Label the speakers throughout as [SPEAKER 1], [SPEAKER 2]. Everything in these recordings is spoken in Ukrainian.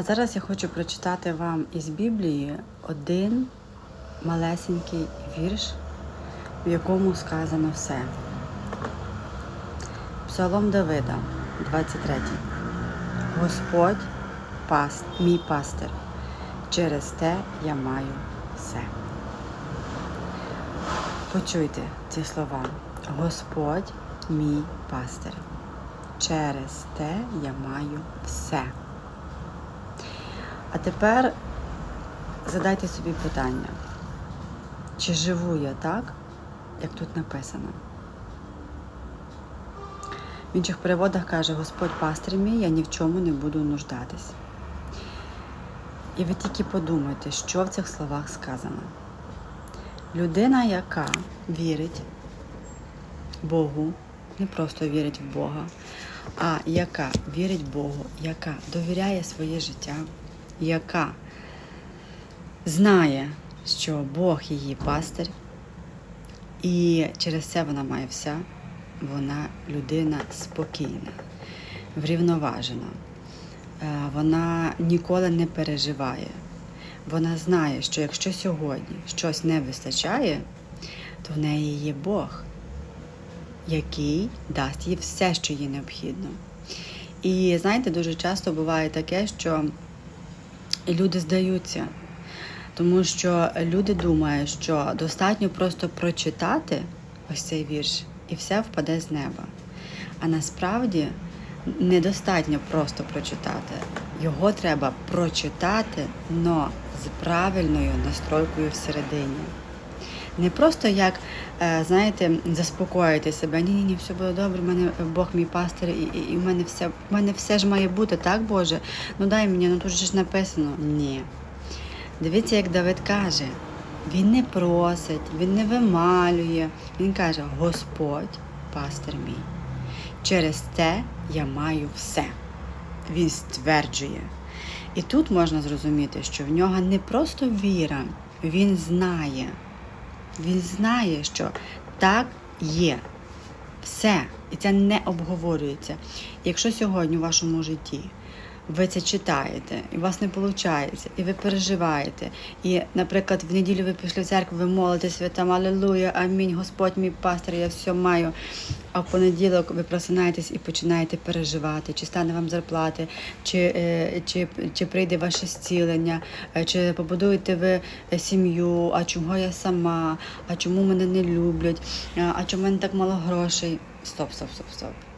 [SPEAKER 1] А зараз я хочу прочитати вам із Біблії один малесенький вірш, в якому сказано все. Псалом Давида, 23. Господь паст, мій пастир, через те я маю все. Почуйте ці слова. Господь мій пастир. Через те я маю все. А тепер задайте собі питання, чи живу я так, як тут написано? В інших переводах каже, Господь пастир мій, я ні в чому не буду нуждатись. І ви тільки подумайте, що в цих словах сказано. Людина, яка вірить Богу, не просто вірить в Бога, а яка вірить Богу, яка довіряє своє життя, яка знає, що Бог її пастир, і через це вона має все, вона людина спокійна, врівноважена. Е, Вона ніколи не переживає. Вона знає, що якщо сьогодні щось не вистачає, то в неї є Бог, який дасть їй все, що їй необхідно. І знаєте, дуже часто буває таке, що люди здаються, тому що люди думають, що достатньо просто прочитати ось цей вірш, і все впаде з неба. А насправді недостатньо просто прочитати. Його треба прочитати, но з правильною настройкою всередині. Не просто як, е, знаєте, заспокоїти себе. Ні, ні, ні, все буде добре, в мене Бог мій пастир, і, і, і в мене все в мене все ж має бути, так, Боже? Ну дай мені, ну тут же ж написано. Ні. Дивіться, як Давид каже, він не просить, він не вималює. Він каже: Господь, пастир мій. Через те я маю все. Він стверджує. І тут можна зрозуміти, що в нього не просто віра, він знає. Він знає, що так є. Все. І це не обговорюється. Якщо сьогодні у вашому житті ви це читаєте, і у вас не виходить, і ви переживаєте, і, наприклад, в неділю ви пішли в церкву, ви молитесь, ви там Алілуя, амінь, Господь мій пастор, я все маю. А в понеділок ви просинаєтесь і починаєте переживати, чи стане вам зарплати, чи, е, чи, чи прийде ваше зцілення, е, чи побудуєте ви е, сім'ю, а чого я сама, а чому мене не люблять, а чому в мене так мало грошей. Стоп, стоп, стоп, стоп.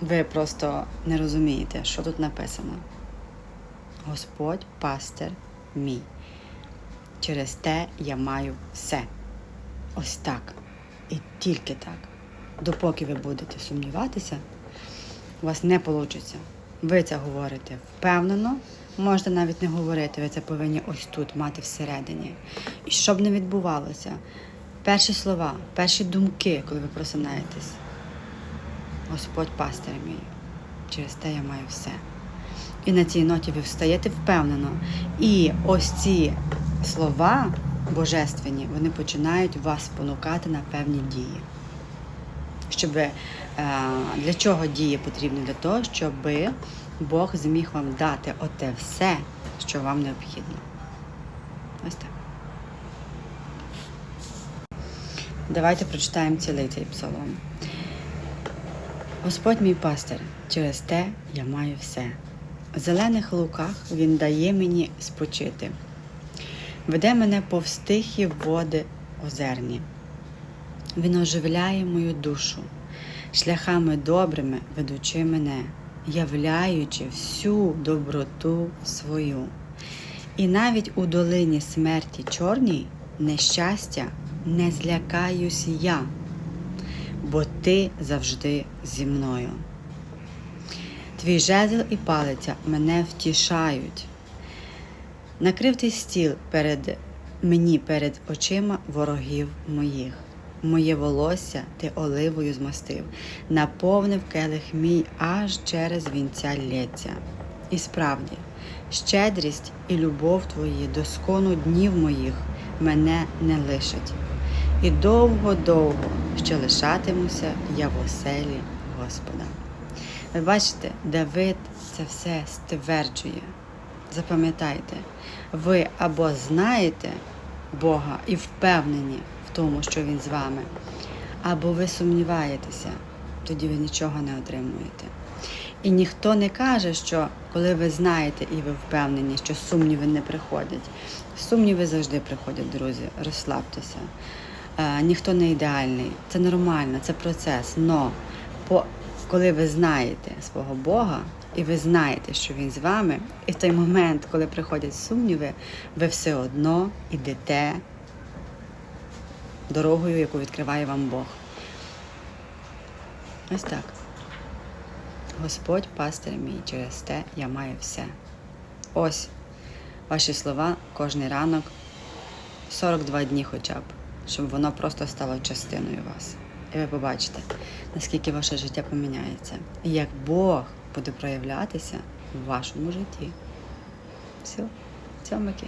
[SPEAKER 1] Ви просто не розумієте, що тут написано. Господь пастир мій. Через те я маю все. Ось так. І тільки так. Допоки ви будете сумніватися, у вас не вийде. Ви це говорите впевнено, можете навіть не говорити, ви це повинні ось тут мати всередині. І щоб не відбувалося, перші слова, перші думки, коли ви просинаєтесь. Господь пастир мій, через те я маю все. І на цій ноті ви встаєте впевнено. І ось ці слова божественні, вони починають вас спонукати на певні дії. Щоб е, для чого дії потрібні? Для того, щоб Бог зміг вам дати оте все, що вам необхідно. Ось так. Давайте прочитаємо цілий цей псалом. Господь мій пастир, через те я маю все. В зелених луках Він дає мені спочити, веде мене повз тихі води озерні. Він оживляє мою душу, шляхами добрими ведучи мене, являючи всю доброту свою. І навіть у долині смерті чорній нещастя не злякаюсь я бо ти завжди зі мною. Твій жезл і палиця мене втішають. Накрив ти стіл перед мені перед очима ворогів моїх. Моє волосся ти оливою змастив, наповнив келих мій аж через вінця лється. І справді, щедрість і любов твої до скону днів моїх мене не лишать і довго-довго ще лишатимуся я в оселі Господа. Ви бачите, Давид це все стверджує. Запам'ятайте, ви або знаєте Бога і впевнені в тому, що Він з вами, або ви сумніваєтеся, тоді ви нічого не отримуєте. І ніхто не каже, що коли ви знаєте і ви впевнені, що сумніви не приходять. Сумніви завжди приходять, друзі. Розслабтеся. Е, ніхто не ідеальний. Це нормально, це процес. Но коли ви знаєте свого Бога, і ви знаєте, що Він з вами, і в той момент, коли приходять сумніви, ви все одно йдете дорогою, яку відкриває вам Бог. Ось так. Господь пастир мій, через те я маю все. Ось ваші слова кожний ранок, 42 дні хоча б, щоб воно просто стало частиною вас. І ви побачите, наскільки ваше життя поміняється, і як Бог буде проявлятися в вашому житті. Все, цьомики.